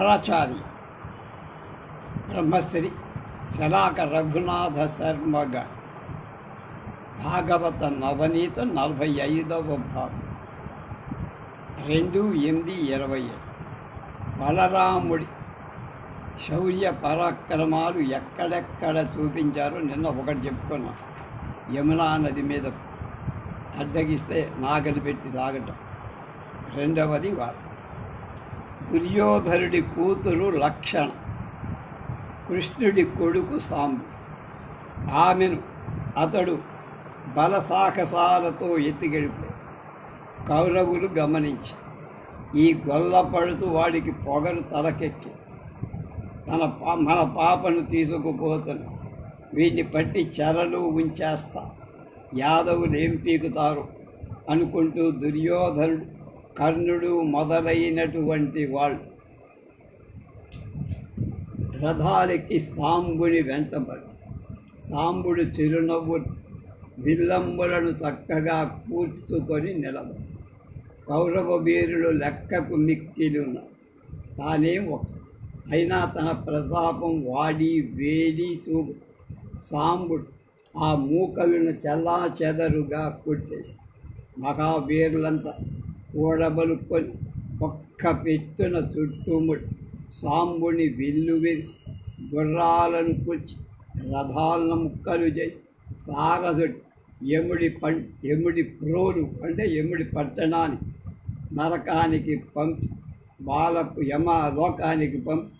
పరాచారి. బ్రహ్మశ్రీ శలాక రఘునాథ శర్మగ. భాగవత నవనీత నలభై ఐదవ భాగం. రెండు ఎనిమిది ఇరవై బలరాముడి శౌర్య పరాక్రమాలు ఎక్కడెక్కడ చూపించారో నిన్న ఒకటి చెప్పుకున్నాం. యమునా నది మీద అడ్డగిస్తే నాగలి పెట్టి తాగటం. రెండవది వాడు దుర్యోధనుడి కూతురు లక్షణ కృష్ణుడి కొడుకు సాంబు. ఆమెను అతడు బలసాహసాలతో ఎత్తిగడిపోయి కౌరవులు గమనించి ఈ గొల్ల పడుతూ వాడికి పొగరు తలకెక్కి తన పా మన పాపను తీసుకుపోతున్న వీటిని పట్టి చెరలు ఉంచేస్తా. యాదవులు ఏం పీకుతారు అనుకుంటూ దుర్యోధనుడు కర్ణుడు మొదలైనటువంటి వాళ్ళు రథాలకి సాంబుని వెంటబడి. సాంబుడు చిరునవ్వు విల్లంబులను చక్కగా కూర్చుకొని నిలబడి. కౌరవ వీరులు లెక్కకు మిక్కిలున్న తానే ఒక అయినా తన ప్రతాపం వాడి వేడి చూపు. సాంబుడు ఆ మూకలను చెల్లా చెదరుగా కొట్టేసి మహావీరులంతా కూడబలుకొని ఒక్క పెట్టున చుట్టుముడి సాంబుని విల్లు విరిసి గుర్రాలను కూర్చి రథాలను ముక్కలు చేసి సారథుడు యముడి పం యముడి ప్రోలు అంటే యముడి పట్టణానికి నరకానికి పంపి బాలకు యమ లోకానికి పంపి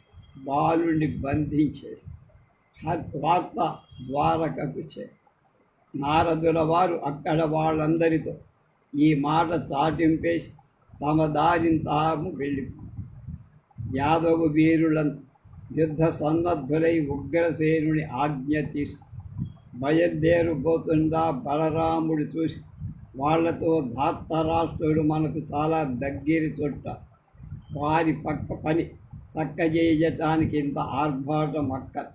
బాలుని బంధించేసి వార్త ద్వారకకు చే నారదుల వారు అక్కడ వాళ్ళందరితో ఈ మాట చాటింపేసి తమ దారిని తాము వెళ్ళి యాదవ వీరులంతా యుద్ధ సన్నద్ధులై ఉగ్రసేనుని ఆజ్ఞ తీసుకు. బయలుదేరిపోతుందా బలరాముడు చూసి వాళ్ళతో ధాత్తరాష్ట్రుడు మనకు చాలా దగ్గరి చుట్ట వారి పక్క పని చక్కజేయటానికి ఇంత ఆర్భాటం అక్క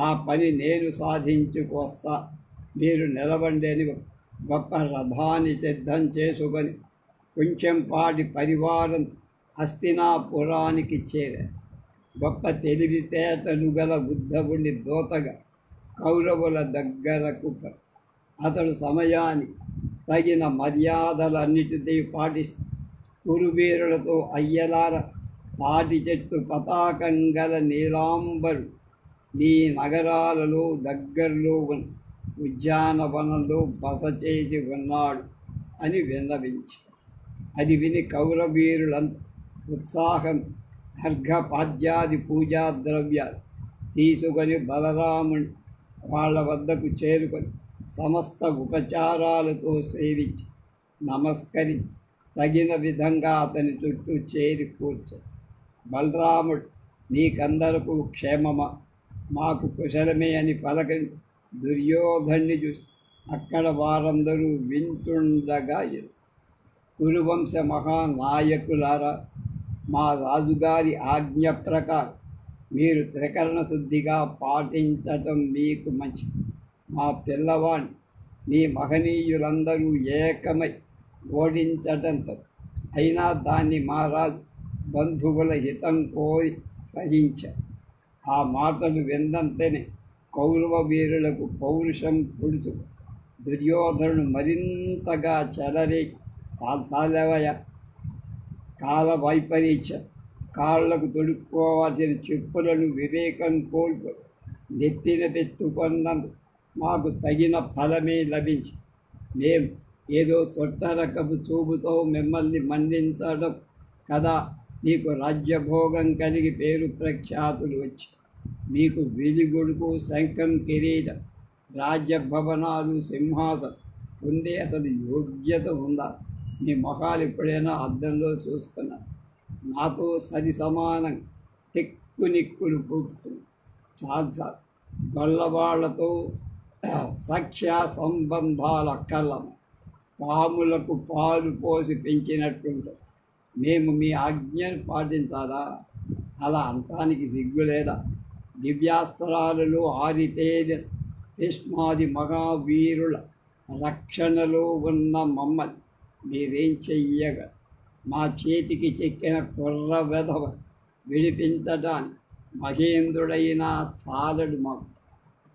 ఆ పని నేను సాధించుకొస్తా. మీరు నిలబండి అని గొప్ప రథాన్ని సిద్ధం చేసుకొని కొంచెంపాటి పరివారం హస్తినాపురానికి చేరారు గొప్ప తెలివితేటలు గల బుద్ధవుని దోతగా కౌరవుల దగ్గరకు అతడు సమయానికి తగిన మర్యాదలన్నిటినీ పాటిస్తూ కురువీరులతో అయ్యలార తాటి చెట్టు పతాకం గల నీలాంబరు నీ నగరాలలో దగ్గరలో ఉన్న ఉద్యానవనంలో బస చేసి ఉన్నాడు అని విన్నవించి. అది విని కౌరవీరులంతా ఉత్సాహం అర్ఘపాద్యాది పూజా ద్రవ్యాలు తీసుకొని బలరాముని వాళ్ళ వద్దకు చేరుకొని సమస్త ఉపచారాలతో సేవించి నమస్కరించి తగిన విధంగా అతని చుట్టూ చేరి కూర్చు బలరాముడు నీకందరకు క్షేమమా? మాకు కుశలమే అని పలకని దుర్యోధన్ని చూసి అక్కడ వారందరూ వింటుండగా కురువంశ మహానాయకులారా మా రాజుగారి ఆజ్ఞ ప్రకారం మీరు త్రికరణ శుద్ధిగా పాటించటం మీకు మంచిది. మా పిల్లవాణ్ణి మీ మహనీయులందరూ ఏకమై ఓడించటంతో అయినా దాన్ని మహారాజు బంధువుల హితం కోరి సహించారు ఆ మాటలు విన్నంతనే కౌరవ వీరులకు పౌరుషం పుడుచు. దుర్యోధనుడు మరింతగా చెలరే చాలవయ. కాల వైపరీత్యం కాళ్ళకు తొడుక్కోవాల్సిన చెప్పులను వివేకం కోల్పు. నెత్తిన పెట్టుకున్నందుకు మాకు తగిన ఫలమే లభించి. మేము ఏదో తొట్టరకపు చూపుతో మిమ్మల్ని మన్నించడం కదా. నీకు రాజ్యభోగం కలిగి పేరు ప్రఖ్యాతులు వచ్చి మీకు విధిగొడుకు శంఖం కిరీటం. రాజ్య భవనాలు సింహాసనం. ఉందే అసలు యోగ్యత ఉందా? మీ మొహాలు ఎప్పుడైనా అద్దంలో చూసుకున్నారు నాతో సరి సమానం తిక్కు నిక్కులు పూస్తుంది చాలు చాలు. గొల్లవాళ్ళతో సఖ్య సంబంధాల కళ్ళం పాములకు పాలు పోసి పెంచినట్టుంటుంది. మేము మీ ఆజ్ఞను పాటించాలా? అలా అంటానికి సిగ్గులేదా? దివ్యాస్త్రాలలో ఆరితే భీష్మాది మహావీరుల రక్షణలో ఉన్న మమ్మల్ని మీరేం చెయ్యగ? మా చేతికి చెక్కిన కుర్ర వెధవ విడిపించడానికి మహేంద్రుడైన చాలడు మాకు.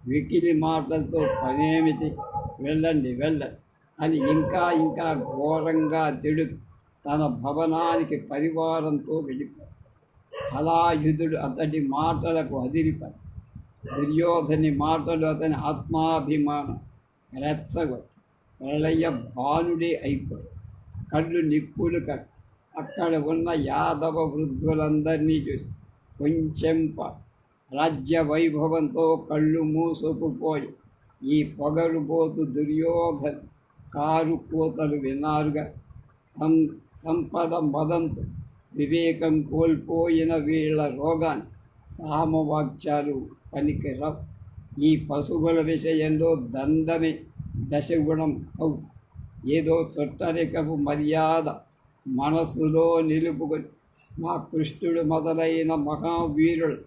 వికిలి మాటలతో పనేమిటి? వెళ్ళండి వెళ్ళండి అని ఇంకా ఇంకా ఘోరంగా తిడుతూ తన భవనానికి పరివారంతో అలా హలాయుధుడు అతడి మాటలకు అదిరిపడి దుర్యోధని మాటలు అతని ఆత్మాభిమానం రెచ్చగొట్టి ప్రళయ భానుడే అయిపోయాడు కళ్ళు నిప్పులు కట్టి అక్కడ ఉన్న యాదవ వృద్ధులందరినీ చూసి కొంచెంప రాజ్య వైభవంతో కళ్ళు మూసుకుపోయి ఈ పొగరుబోతు దుర్యోధన్ కారు కూతలు వినారుగా సం సంపద మదంతో వివేకం కోల్పోయిన వీళ్ళ రోగాన్ని సామవాక్యాలు పనికిరావు. ఈ పశువుల విషయంలో దందమే దశగుణం అవుతుంది ఏదో చుట్టరికపు మర్యాద మనసులో నిలుపుకొని మా కృష్ణుడు మొదలైన మహావీరుడు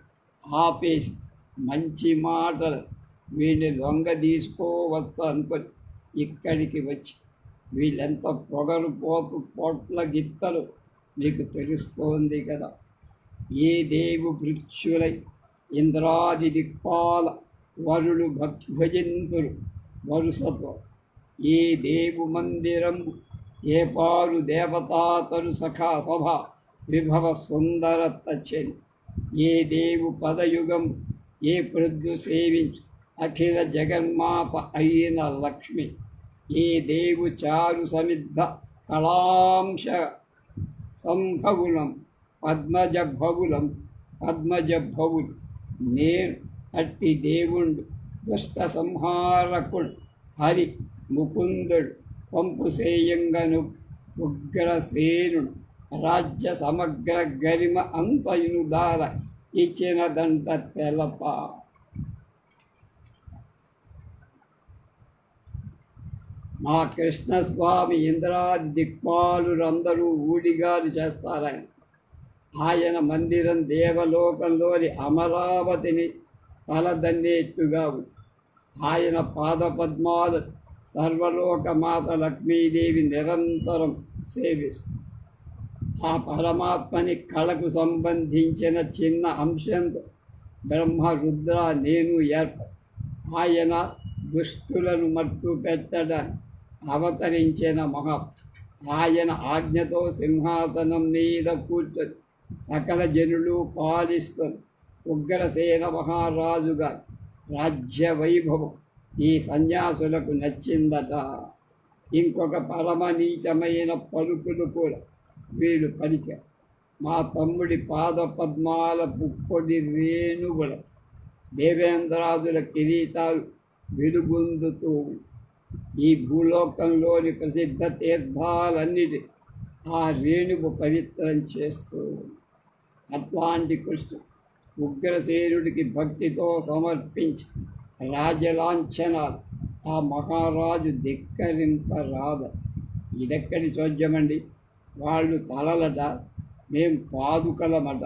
ఆపేసి మంచి మాటలు వీడిని లొంగ తీసుకోవచ్చు అనుకొని ఇక్కడికి వచ్చి వీళ్ళెంత పొగరు పోతు పోట్ల గిత్తలు మీకు తెలుస్తోంది కదా. ఏ దేవు భృత్యులై ఇంద్రాది దిక్పాల వరులు భక్తి భజంతులు వరుసతో ఏ దేవు మందిరం ఏ పారు దేవతాతరు సఖా సభ విభవ సుందర తచ్చని ఏ దేవు పదయుగం ఏ ప్రద్దు సేవించు అఖిల జగన్మాప అయిన లక్ష్మి. ఏ దేవు చారు సమిద్ధ కళాంశ సంభవులం పద్మజ భవులం పద్మజ భవులు నేను అట్టి దేవుండు దుష్ట సంహారకుడు హరి ముకుందుడు పంపు సేయంగను ఉగ్రసేనుడు రాజ్య సమగ్ర గరిమ అంతయును దార ఇచ్చినదంట తెలప. మా కృష్ణస్వామి ఇంద్రా దిక్పాలురందరూ ఊడిగాలు చేస్తారాయన. ఆయన మందిరం దేవలోకంలోని అమరావతిని తలదన్నేట్టుగా ఉంది. ఆయన పాదపద్మాలు సర్వలోకమాత లక్ష్మీదేవి నిరంతరం సేవిస్తుంది. ఆ పరమాత్మని కళకు సంబంధించిన చిన్న అంశంతో బ్రహ్మ రుద్ర నేను ఏర్ప ఆయన దుష్టులను మట్టు పెట్టడానికి అవతరించిన మహా ఆయన ఆజ్ఞతో సింహాసనం మీద కూర్చొని సకల జనులు పాలిస్తారు. ఉగ్రసేన మహారాజుగా రాజ్య వైభవం ఈ సన్యాసులకు నచ్చిందట. ఇంకొక పరమ నీచమైన పలుకులు కూడా వీడు పలికారు. మా తమ్ముడి పాద పద్మాల పుప్పొడి రేణువుల దేవేంద్రాదుల కిరీటాలు వెలుగొందుతూ ఈ భూలోకంలోని ప్రసిద్ధ తీర్థాలన్నిటి ఆ రేణువు పవిత్రం చేస్తూ అట్లాంటి కృష్ణ ఉగ్రసేనుడికి భక్తితో సమర్పించి రాజలాంఛనాలు ఆ మహారాజు ధిక్కరింపరాద. ఇదెక్కడి చోద్యమండి వాళ్ళు తలలట మేం పాదుకలమట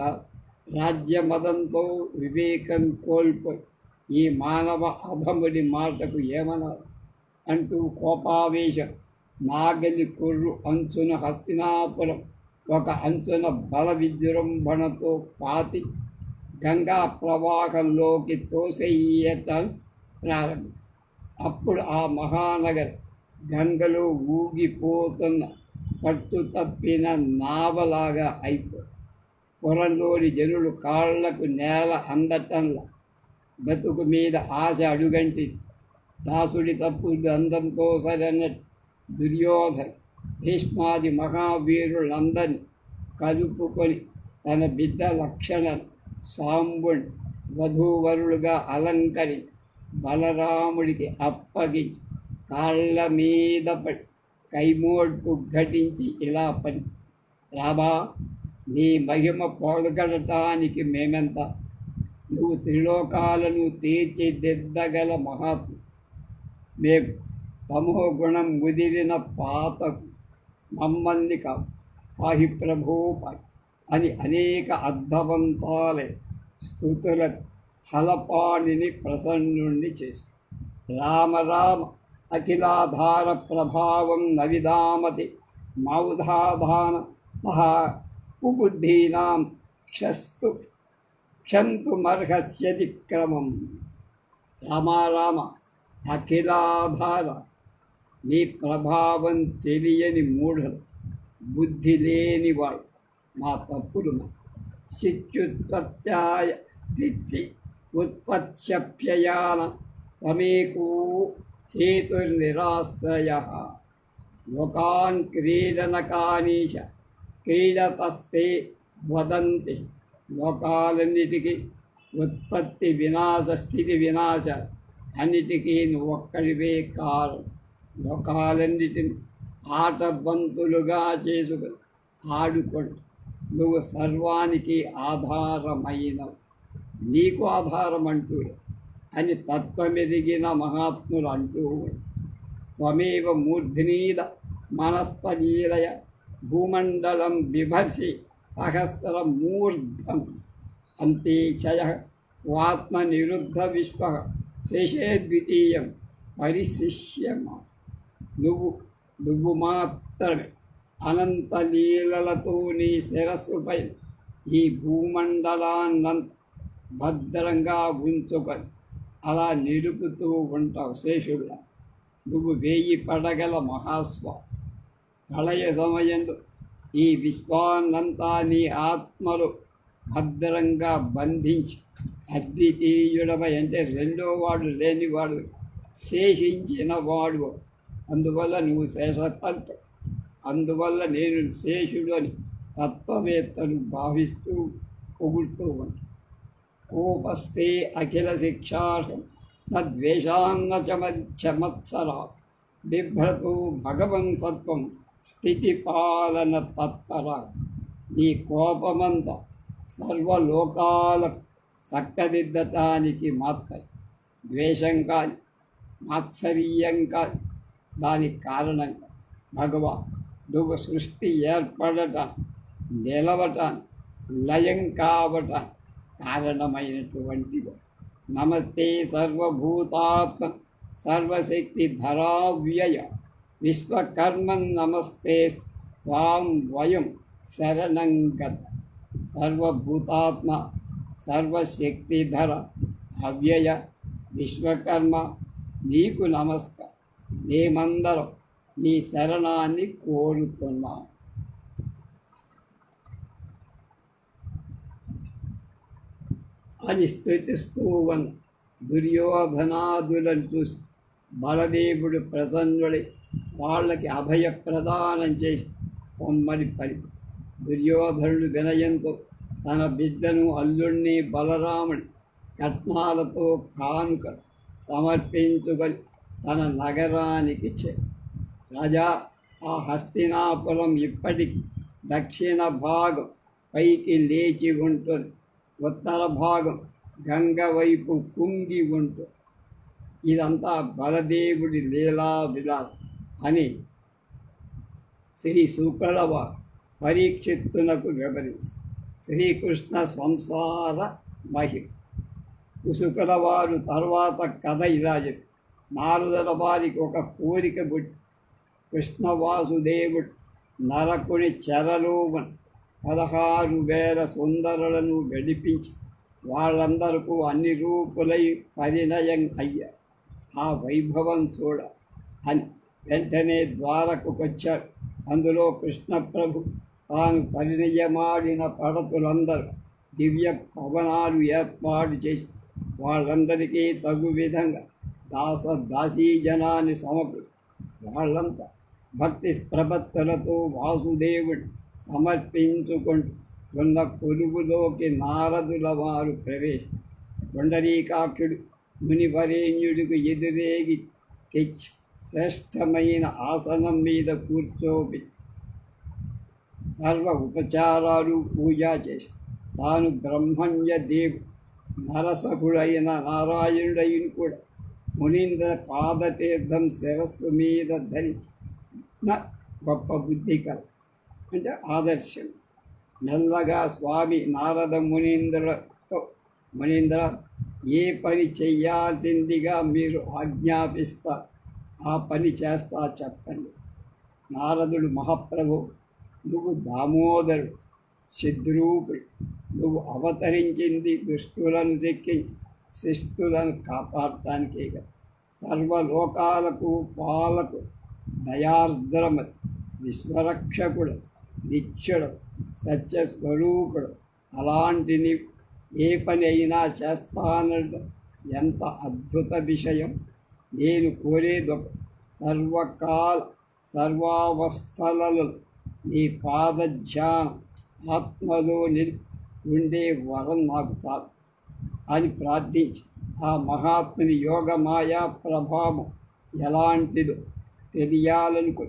రాజ్యమదంతో వివేకం కోల్పోయి ఈ మానవ అధముడి మాటకు ఏమన్నారు అంటూ కోపావేశం నాగలి కొర్రు అంచున హస్తినాపురం ఒక అంచున బల విజృంభణతో పాతి గంగా ప్రవాహంలోకి తోసేయటం ప్రారంభించి అప్పుడు ఆ మహానగర్ గంగలో ఊగిపోతున్న పట్టు తప్పిన నావలాగా అయిపోయి పొరంలోని జనులు కాళ్ళకు నేల అందటంలా బతుకు మీద ఆశ అడుగంటి దాసుడి తప్పు అందంతో సరైన దుర్యోధన భీష్మాది మహావీరులందరినీ కలుపుకొని తన బిడ్డ లక్షణ సాంబుని వధూవరులుగా అలంకరి బలరాముడికి అప్పగించి కాళ్ళ మీద పడి కైమోడ్పు ఘటించి ఇలా పని. రాబా నీ మహిమ పొగడటానికి మేమెంత? నువ్వు త్రిలోకాలను తీర్చిదిద్దగల మహాత్మ మేము తమో గుణం ముదిరిన పాత మమ్మల్ని పాహి ప్రభో అని అనేక అర్థవంతాలే స్థుతుల ఫలపాణిని ప్రసన్నుణ్ణి చేసి రామ రామ అఖిలాధార ప్రభావం నవిదామతి మౌధాధాన మహా కుబుద్ధీనాం క్షస్తు క్షంతుమర్హస్యతిక్రమం. రామారామ అఖిలాధార నీ ప్రభావం తెలియని మూఢులు బుద్ధి లేనివాడు మా తప్పులు శిత్యుత్పత్యాయ స్థితి ఉత్పత్స్యప్యయాన త్వమేకో హేతుర్నిరాశ్రయ లోకాన్ క్రీడనకానీశ క్రీడతస్తే వదంతి లోకాలన్నిటికీ ఉత్పత్తి వినాశ స్థితి వినాశ అన్నిటికీ నువ్వు ఒక్కడివే కారు. లోకాలన్నిటిని ఆటబంతులుగా చేసుకుని ఆడుకోండి. నువ్వు సర్వానికి ఆధారమైనవు. నీకు ఆధారం అంటూ అని తత్వమెదిగిన మహాత్ములు అంటూ త్వమేవ మూర్ధినీల మనస్తలీలయ భూమండలం బిభర్షి సహస్ర మూర్ధం. అంతే చయ వాత్మ నిరుద్ధ విశ్వ. శేషే ద్వితీయం పరిశిష్యమా నువ్వు నువ్వు మాత్రమే అనంత లీలలతో నీ శిరస్సుపై ఈ భూమండలాన్నంత భద్రంగా ఉంచుకొని అలా నిలుపుతూ ఉంటావు శేషుడుగా నువ్వు వేయి పడగల మహాస్వ ప్రళయ సమయంలో ఈ విశ్వాన్నంతా నీ ఆత్మలు భద్రంగా బంధించి అద్వితీయుడమై అంటే రెండో వాడు లేనివాడు శేషించిన వాడు. అందువల్ల నువ్వు శేషతత్వ అందువల్ల నేను శేషుడు అని తత్వవేత్తను భావిస్తూ పొగుడుతూ ఉంటాను కోపస్తే అఖిల శిక్షాసం నద్వేషాన్న చమత్సరా బిభ్రతు భగవన్ సత్వం స్థితి పాలన తత్పర. నీ కోపమంతా సర్వలోకాల చక్కదిద్దటానికి మాత్రం ద్వేషం కాని మాత్సర్యం కాని దానికి కారణంగా భగవా నువ్వు సృష్టి ఏర్పడటం నిలవటం లయం కావటం కారణమైనటువంటిది నమస్తే సర్వభూతాత్మ సర్వశక్తి ధరావ్యయ విశ్వకర్మన్ నమస్తే స్వాం వయం శరణం గత సర్వభూతాత్మ సర్వశక్తిధర అవ్యయ విశ్వకర్మ నీకు నమస్కారం. మేమందరం నీ శరణాన్ని కోరుతున్నాం అని స్థుతిస్తూ ఉన్న దుర్యోధనాదులను చూసి బలదేవుడు ప్రసన్నుడి వాళ్ళకి అభయ ప్రదానం చేసి పొమ్మని పలి దుర్యోధనుడు వినయంతో తన బిడ్డను అల్లుణ్ణి బలరాముడి కట్నాలతో కానుక సమర్పించుకొని తన నగరానికి చే రాజా ఆ హస్తినాపురం ఇప్పటికి దక్షిణ భాగం పైకి లేచి ఉంటుంది. ఉత్తర భాగం గంగ వైపు కుంగి ఉంటుంది. ఇదంతా బలదేవుడి లీలా విలాస్ అని శ్రీ శుక్లవారు పరీక్షిత్తునకు వివరించారు శ్రీకృష్ణ సంసార మహిమ కుసుకల వారు తర్వాత కథ ఇలా చెప్పి. నారదుల వారికి ఒక కోరిక పుట్టి. కృష్ణ వాసుదేవుడు నరకుని చెరలోవన్ పదహారు వేల సుందరులను గడిపించి వాళ్ళందరకు అన్ని రూపులై పరిణయం అయ్యారు ఆ వైభవం చూడ అని వెంటనే ద్వారకుకొచ్చాడు. అందులో కృష్ణప్రభు తాను పరిణయమాడిన పడతులందరూ దివ్య పవనాలు ఏర్పాటు చేసి వాళ్ళందరికీ తగు విధంగా దాస దాసీ జనాన్ని సమకూరు వాళ్ళంతా భక్తి ప్రపత్తులతో వాసుదేవుడు సమర్పించుకుంటూ ఉన్న కొలువులోకి నారదుల వారు ప్రవేశం పుండరీకాక్షుడు మునివరేణ్యుడికి ఎదురేగి తెచ్చి శ్రేష్టమైన ఆసనం మీద కూర్చోబెట్టి సర్వ ఉపచారాలు పూజ చేసి తాను బ్రహ్మణ్య దేవు నరసకుడైన నారాయణుడైన కూడా మునీంద్ర పాదతీర్థం శిరస్సు మీద ధరించి నా గొప్ప బుద్ధి కల. అంటే ఆదర్శం. మెల్లగా స్వామి నారద మునీంద్రతో మునీంద్ర ఏ పని చెయ్యాల్సిందిగా మీరు ఆజ్ఞాపిస్తా ఆ పని చేస్తా చెప్పండి. నారదుడు మహాప్రభు నువ్వు దామోదరుడు సిద్రూపుడు నువ్వు అవతరించింది దుష్టులను చెక్కించి శిస్తులను కాపాడటానికే కదా సర్వలోకాలకు పాలకు దయార్ద్రమతి విశ్వరక్షకుడు నిత్యుడు సత్యస్వరూపుడు. అలాంటి ఏ పని అయినా చేస్తానడు. ఎంత అద్భుత విషయం. నేను కోరేదొక సర్వకాల సర్వావస్థలలో నీ పాదధ్యానం ఆత్మలో నిలి ఉండే వరం నాకు చాలు అని ప్రార్థించి ఆ మహాత్ముని యోగమాయా ప్రభావం ఎలాంటిదో తెలియాలనుకు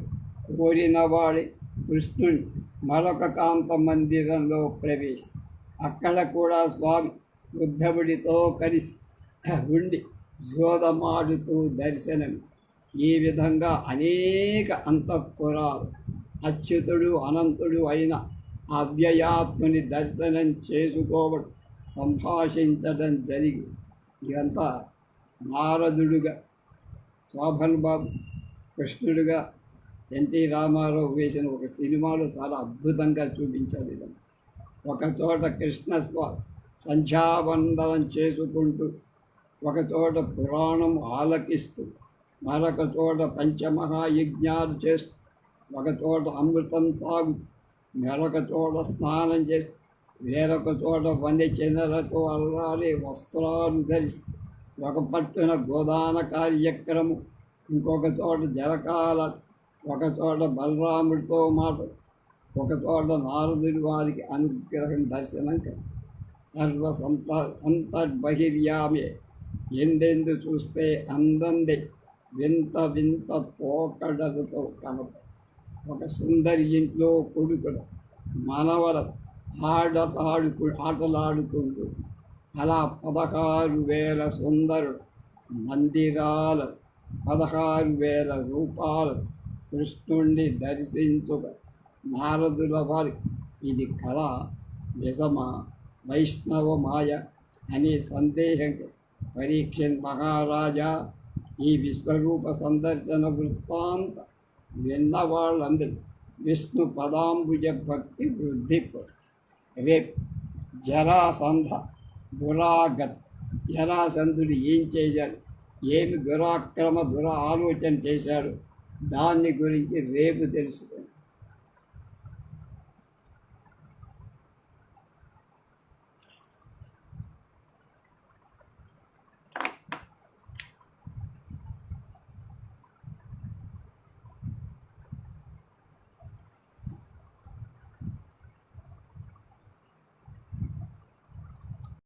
కోరిన వాడి కృష్ణుని మరొక కాంత మందిరంలో ప్రవేశి. అక్కడ కూడా స్వామి ఉద్ధవుడితో కలిసి ఉండి జోదమాడుతూ దర్శనం ఈ విధంగా అనేక అంతఃపురాలు అచ్యుతుడు అనంతుడు అయిన అవ్యయాత్మని దర్శనం చేసుకోవడం సంభాషించడం జరిగి ఇదంతా నారదుడుగా శోభన్ బాబు కృష్ణుడుగా ఎన్టీ రామారావు వేసిన ఒక సినిమాలో చాలా అద్భుతంగా చూపించారు ఇదంతా. ఒకచోట కృష్ణస్వామి సంధ్యావందనం చేసుకుంటూ ఒకచోట పురాణం ఆలకిస్తూ మరొక చోట పంచమహాయజ్ఞాలు చేస్తూ ఒక చోట అమృతం తాగు. మరొక చోట స్నానం చేసి వేరొక చోట వండి చెందలతో అల్లాలి వస్త్రాలు ధరిస్తూ ఒక పట్టున గోదాన కార్యక్రమం ఇంకొక చోట జలకాల ఒక చోట బలరాముడితో మాట ఒక చోట నారదుడి వారికి అనుగ్రహం దర్శనం సర్వ సంత సంతర్బహిర్యామే. ఎందెందు చూస్తే అందంది వింత వింత పోకడలతో కనపడు ఒక సుందరి ఇంట్లో కొడుకుడు మనవర ఆడతాడుకు ఆటలాడుకుంటూ అలా పదహారు వేల సుందరుడు మందిరాలు పదహారు వేల రూపాలు కృష్ణుణ్ణి దర్శించుక నారదుల వారి. ఇది కళ నిజమా వైష్ణవ మాయ అనే సందేహం పరీక్షన్ మహారాజా ఈ విశ్వరూప సందర్శన వృత్తాంత విన్న వాళ్ళందరూ విష్ణు పదాంబుజ భక్తి వృద్ధి రేపు జరాసంధ దురాగత్. జరాసంధుడు ఏం చేశాడు? ఏమి దురాక్రమ దుర ఆలోచన చేశాడు? దాన్ని గురించి రేపు తెలుసుకోండి